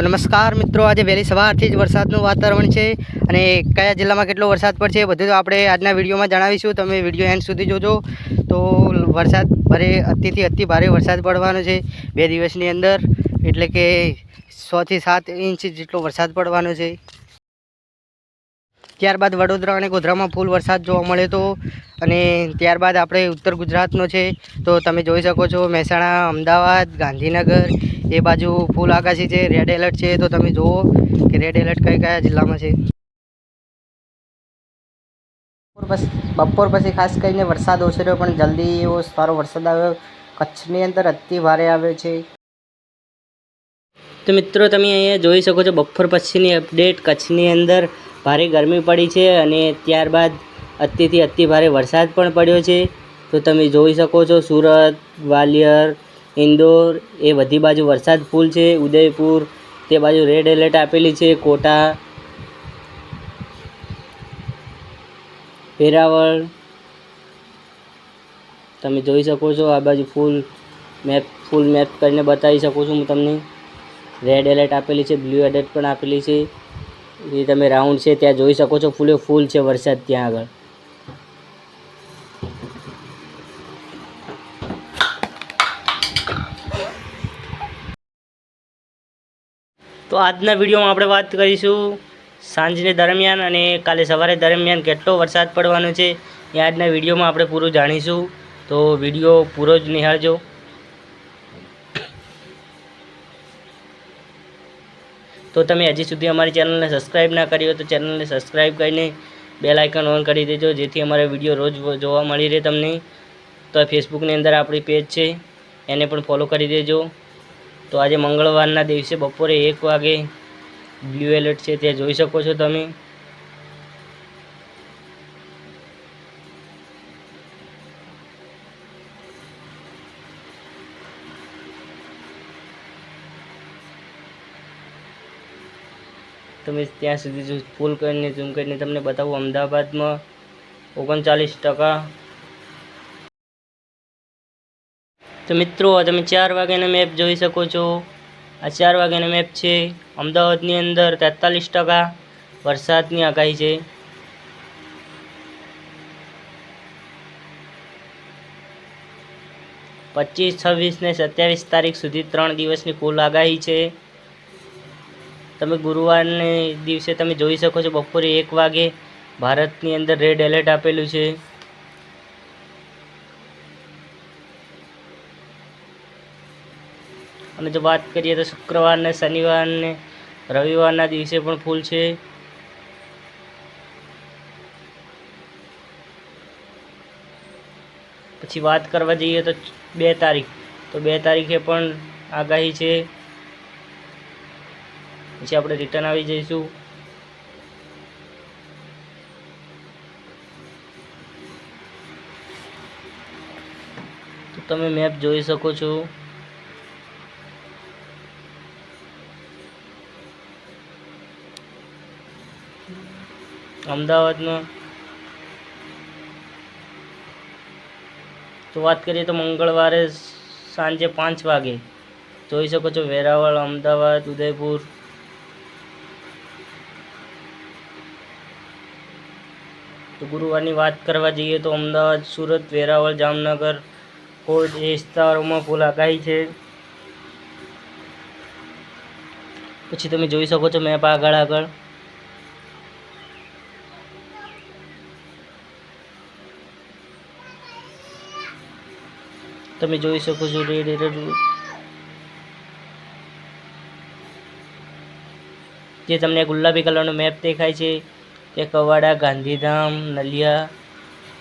તો નમસ્કાર મિત્રો, આજે વહેલી સવારથી જ વરસાદનું વાતાવરણ છે અને કયા જિલ્લામાં કેટલો વરસાદ પડશે બધું તો આપણે આજના વિડીયોમાં જણાવીશું. તમે વીડિયો એન્ડ સુધી જોજો. તો વરસાદ ભારે, અતિથી અતિ ભારે વરસાદ પડવાનો છે બે દિવસની અંદર. એટલે કે છથી સાત ઇંચ જેટલો વરસાદ પડવાનો છે. ત્યારબાદ વડોદરા અને ગોધરામાં ફૂલ વરસાદ જોવા મળે તો અને ત્યારબાદ આપણે ઉત્તર ગુજરાતનો છે તો તમે જોઈ શકો છો મહેસાણા અમદાવાદ ગાંધીનગર એ બાજુ ફૂલ આકાશી છે રેડ એલર્ટ છે તો તમે જુઓ કે રેડ એલર્ટ કઈ કયા જિલ્લામાં છે. બપોર પછી ખાસ કરીને વરસાદ ઓછો રહ્યો પણ જલ્દી એવો સારો વરસાદ આવ્યો. કચ્છની અંદર અતિ ભારે આવ્યો છે. તો મિત્રો તમે અહીંયા જોઈ શકો છો બપોર પછીની અપડેટ કચ્છની અંદર ભારે ગરમી પડી છે અને ત્યારબાદ અતિથી અતિ ભારે વરસાદ પણ પડ્યો છે. તો તમે જોઈ શકો છો સુરત, ગ્વાલિયર, ઇન્દોર એ બધી બાજુ વરસાદ ફૂલ છે. ઉદયપુર તે બાજુ રેડ એલર્ટ આપેલી છે. કોટા, વેરાવળ તમે જોઈ શકો છો. આ બાજુ ફૂલ મેપ ફૂલ મેપ કરીને બતાવી શકું છું હું તમને. રેડ એલર્ટ આપેલી છે. બ્લુ એલર્ટ પણ આપેલી છે. એ તમે રાઉન્ડ છે, ત્યાં જોઈ શકો છો ફૂલે ફૂલ છે વરસાદ ત્યાં આગળ. તો આજના વિડીયોમાં આપણે વાત કરીશું સાંજને દરમિયાન અને કાલે સવારે દરમિયાન કેટલો વરસાદ પડવાનો છે એ આજના વિડીયોમાં આપણે પૂરું જાણીશું. તો વીડિયો પૂરો જ નિહાળજો. તો તમે હજી સુધી અમારી ચેનલને સબસ્ક્રાઈબ ના કરી હોય તો ચેનલને સબસ્ક્રાઈબ કરીને બેલ આઇકન ઓન કરી દેજો, જેથી અમારા વીડિયો રોજ જોવા મળી રહે તમને. તો ફેસબુકની અંદર આપણી પેજ છે, એને પણ ફોલો કરી દેજો. તો આજે મંગળવારના દિવસે બપોરે એક વાગે બ્લુ એલર્ટ છે, તે જોઈ શકો છો તમે. તમે ત્યાં સુધી જો ફૂલ કરીને ઝૂમ કરીને તમને બતાવું, અમદાવાદમાં ઓગણચાલીસ ટકા. તો મિત્રો તમે ચાર વાગ્યાનો મેપ જોઈ શકો છો. આ ચાર વાગ્યાનો મેપ છે. અમદાવાદની અંદર તેતાલીસ ટકા વરસાદની આગાહી છે. પચીસ, છવ્વીસ ને સત્યાવીસ તારીખ સુધી ત્રણ દિવસની કુલ આગાહી છે. તમે ગુરુવારને દિવસે તમે જોઈ શકો છો, બપોરે એક વાગે ભારતની અંદર રેડ એલર્ટ આપેલું છે. અને જો વાત કરીએ તો શુક્રવારને શનિવારને રવિવારના દિવસે પણ ફૂલ છે. પછી વાત કરવા જઈએ તો બે તારીખ, તો બે તારીખે પણ આગાહી છે. પછી આપણે રિટર્ન આવી જઈશું. તો તમે મેપ જોઈ શકો છો. અમદાવાદનો. તો વાત કરીએ તો મંગળવારે સાંજે પાંચ વાગે. જોઈ શકો છો વેરાવળ, અમદાવાદ, ઉદયપુર. તો ગુરુવારની વાત કરવા જઈએ તો અમદાવાદ, સુરત, વેરાવળ, જામનગર કોચ એ વિસ્તારોમાં ફૂલ આગાહી છે. પછી તમે જોઈ શકો છો મેપ આગળ આગળ. તમે જોઈ શકો છો રેડ એલર્ટ જે તમને ગુલાબી કલરનો મેપ દેખાય છે. તે કવાડા ગાંધીધામ, નલિયા,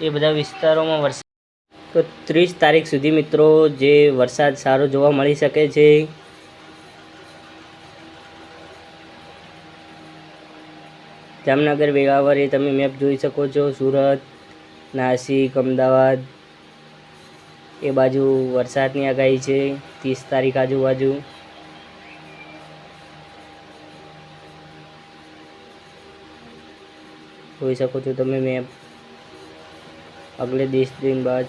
એ બધા વિસ્તારોમાં વરસાદ. તો ત્રીસ તારીખ સુધી મિત્રો જે વરસાદ સારો જોવા મળી શકે છે. જામનગર વેરાવળ એ તમે મેપ જોઈ શકો છો. સુરત, નાસિક, અમદાવાદ એ બાજુ વરસાદની આગાહી છે. ત્રીસ તારીખ આજુબાજુ. જોઈ શકો છો તમે મેપ અગલે દસ દિન બાદ